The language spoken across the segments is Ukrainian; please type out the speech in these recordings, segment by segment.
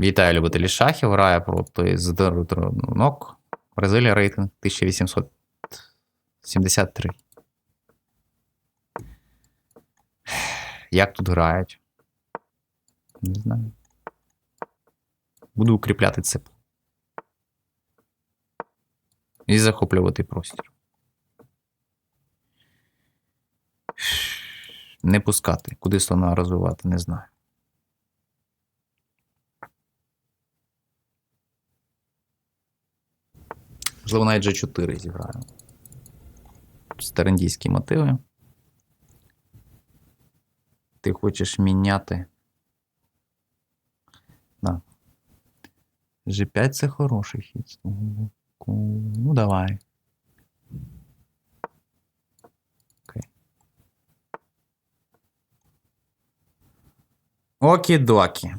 Вітаю любителі шахів. Грає проти Здорунок. Бразилія рейтинг 1873. Як тут грають? Не знаю. Буду укріпляти цеп. І захоплювати простір. Не пускати. Куди слона розвивати, не знаю. Можливо, навіть G4 зіграю. Старендійські мотиви. Ти хочеш міняти. На. G5 це хороший хід. Ну, давай. Окей. Окі-докі.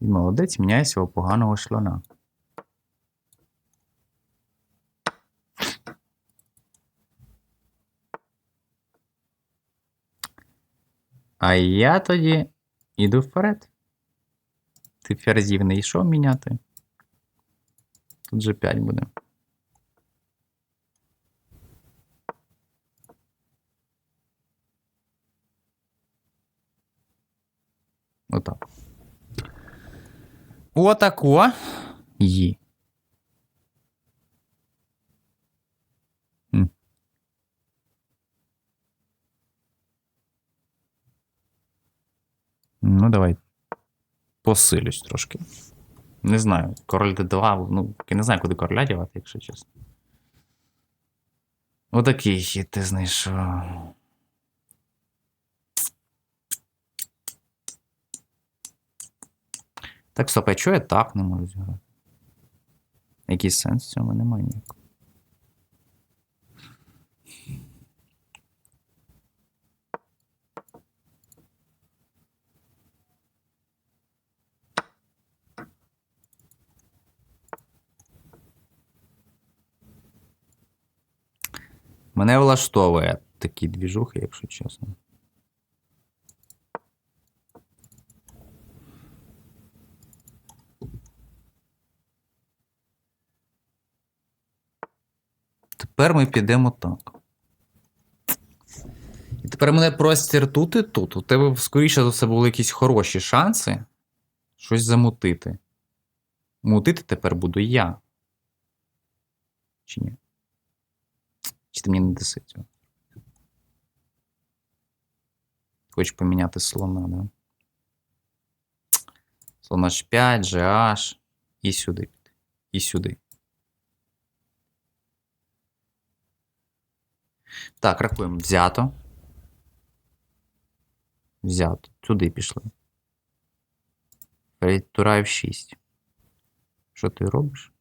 Він молодець міняє свого поганого шльона. А я тоді іду вперед. Ти ферзів не йшов міняти. Тут же 5 буде. Отак. Отако. М. Ну, давай. Посилюсь трошки. Не знаю. Король Д2, ну, я не знаю, куди короля дівати, якщо чесно. Отакий хід ти знайшов. Так, стоп, а чого я так не можу зіграти? Який сенс в цьому немає ніякого. Мене влаштовує такі двіжухи, якщо чесно. Тепер ми підемо так. І тепер мене простір тут і тут. У тебе, скоріше за все, були якісь хороші шанси щось замутити. Мутити тепер буду я. Чи ні? Чи ти мені не даси цього? Хочеш поміняти слона, да? Слон H5, GH. І сюди. І сюди. Так, рахуємо. Взято. Взято. Сюди пішли. Тура F6. Що ти робиш?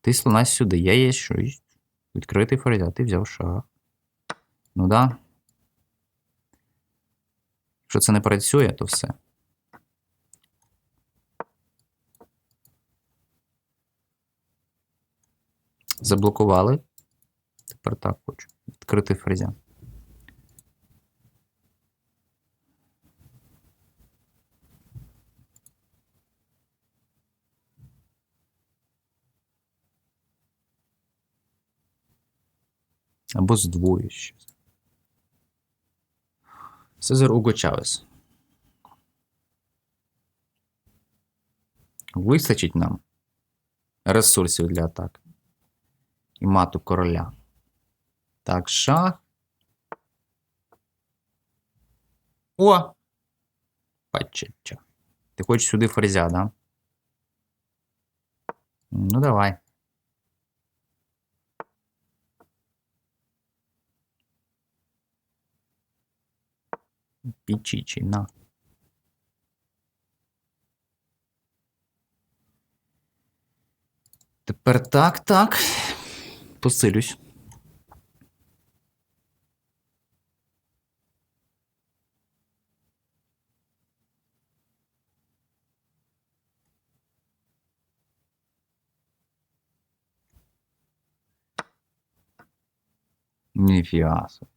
Ти слона сюди. Я є 6. Відкритий ферзя, ти взяв шах. Ну да. Якщо це не працює, то все. Заблокували. Тепер так хочу. Відкритий ферзя. Або здвою ще. Сезар Уго Чавес. Вистачить нам ресурсів для атаки. І мату короля. Так, шах. О! Пачеча. Ти хочеш сюди ферзя, да? Ну, давай. Пічічі, на. Тепер так, так. Посилюсь. Ніфіга собі.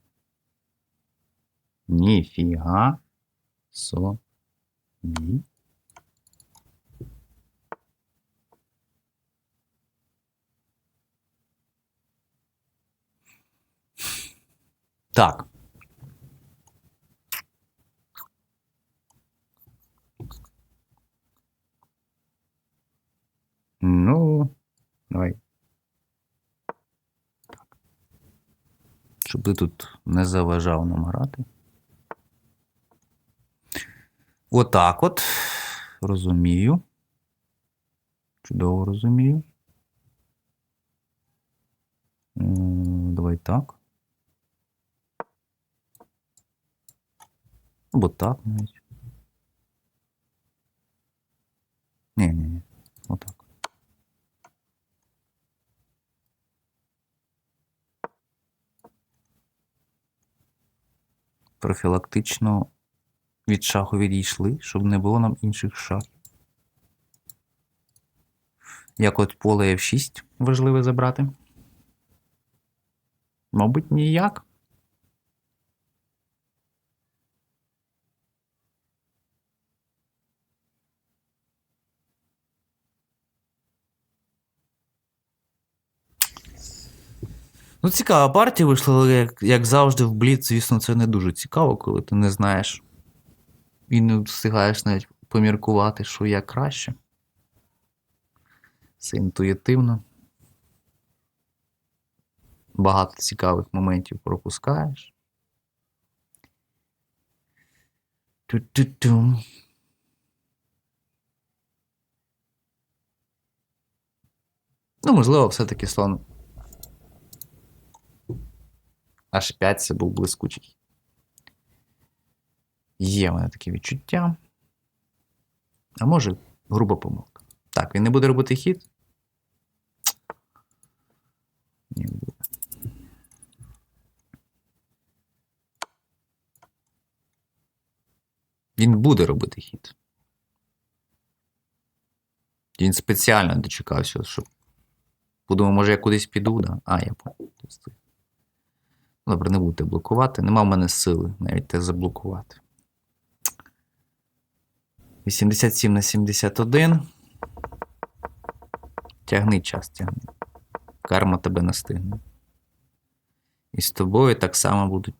Ніфіга собі. Так. Ну, давай. Так. Щоб тут не заважав нам грати. Отак от. Розумію. Чудово розумію. Давай так. Або так навіть. Ні, ні, ні. Отак. Профілактично від шаху відійшли, щоб не було нам інших шахів. Як от поле F6 важливо забрати? Мабуть, ніяк. Ну, цікава партія вийшла, але як, як завжди, в Бліц, звісно, це не дуже цікаво, коли ти не знаєш і не встигаєш навіть поміркувати, що як краще. Це інтуїтивно. Багато цікавих моментів пропускаєш. Ту-ту-ту. Ну, можливо, все-таки слон Аж 5 це був блискучий. Є в мене таке відчуття. А може, груба помилка. Так, він не буде робити хід? Ні, буде. Він буде робити хід. Він спеціально дочекався, щоб. Подумав, може, я кудись піду, да? А, я понял. Добре, не будете блокувати. Нема в мене сили навіть те заблокувати. 87 на 71. Тягни час, тягни. Карма тебе настигне. І з тобою так само будуть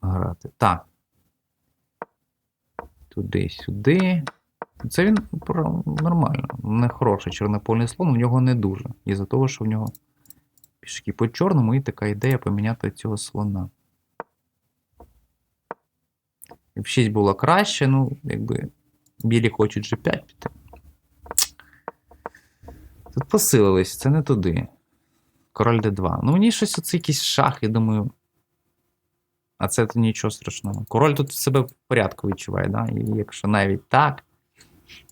грати. Так. Туди, сюди. Це він нормально. Не хороший чорнопольний слон, у нього не дуже. Із-за того, що в нього пішки по чорному, і така ідея поміняти цього слона. F6 було краще, ну, якби білі хочуть G5 піти. Тут посилились, це не туди. Король D2. Ну, мені щось оце якийсь шах, я думаю. А це то нічого страшного. Король тут себе в порядку відчуває, да? І якщо навіть так,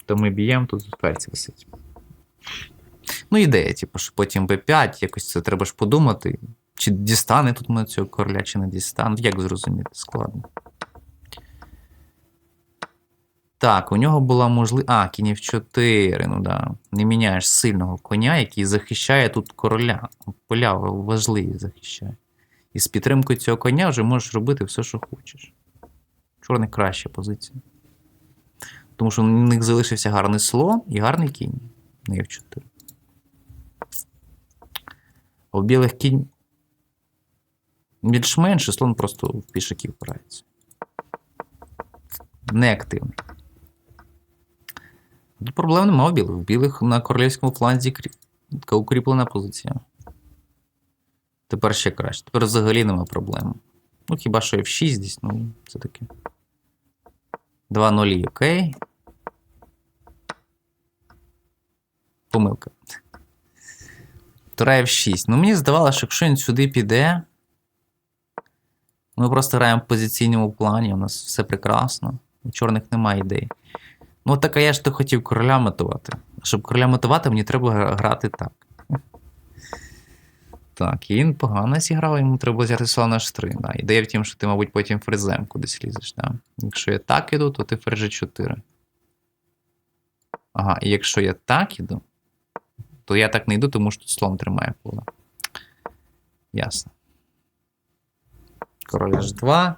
то ми б'ємо, тут ферзь висить. Ну, ідея, типу, що потім Б5, якось це треба ж подумати. Чи дістане тут мене цього короля, чи не дістане. Як зрозуміти, складно. Так, у нього була можливість. А, кінів 4, ну да. Не міняєш сильного коня, який захищає тут короля. Поля важливі захищає. І з підтримкою цього коня вже можеш робити все, що хочеш. Чорний краща позиція. Тому що у них залишився гарний слон і гарний кінь. Не в 4. У білих кінь більш-менше, слон просто в пішаків вправиться. Неактивний. Тут проблем немає у білих. В білих на королівському фланзі така укріплена позиція. Тепер ще краще. Тепер взагалі нема проблем. Ну, хіба що F6 десь, ну, це таке. 2-0, окей. Помилка. Тура F6. Ну, мені здавалося, що якщо він сюди піде. Ми просто граємо в позиційному плані, у нас все прекрасно. У чорних немає ідей. Ну, так а я ж то хотів короля мотивати. Щоб короля мотивати, мені треба грати так. Так, і він погано зіграв, йому треба взяти слон на 3. Да. Ідея в тім, що ти, мабуть, потім фрезем кудись лізеш. Да. Якщо я так іду, то ти ферзь 4. Ага, і якщо я так іду, то я так не йду, тому що тут слон тримає поле. Ясно. Король H2.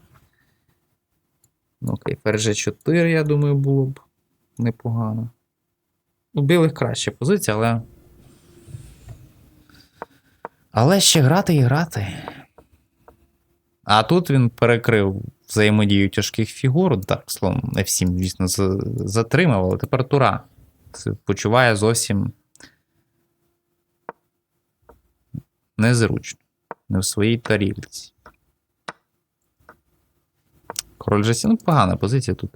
Ну, окей, ферзь 4, я думаю, було б непогано. У білих краща позиція, але. Але ще грати і грати. А тут він перекрив взаємодію тяжких фігур. Так, словом, F7, звісно, затримав, але тепер Тура. Це Почуває зовсім незручно. Не в своїй тарілці. Король G7, ну, погана позиція тут.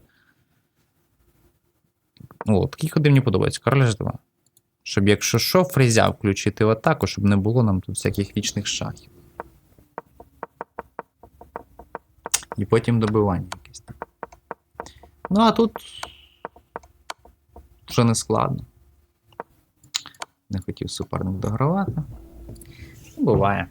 О, такі ходи мені подобаються. Король G2. Щоб якщо що, фрезя включити в атаку, щоб не було нам тут всяких вічних шахів. І потім добивання якесь там. Ну, а тут вже не складно. Не хотів суперник догравати. Ну, Буває.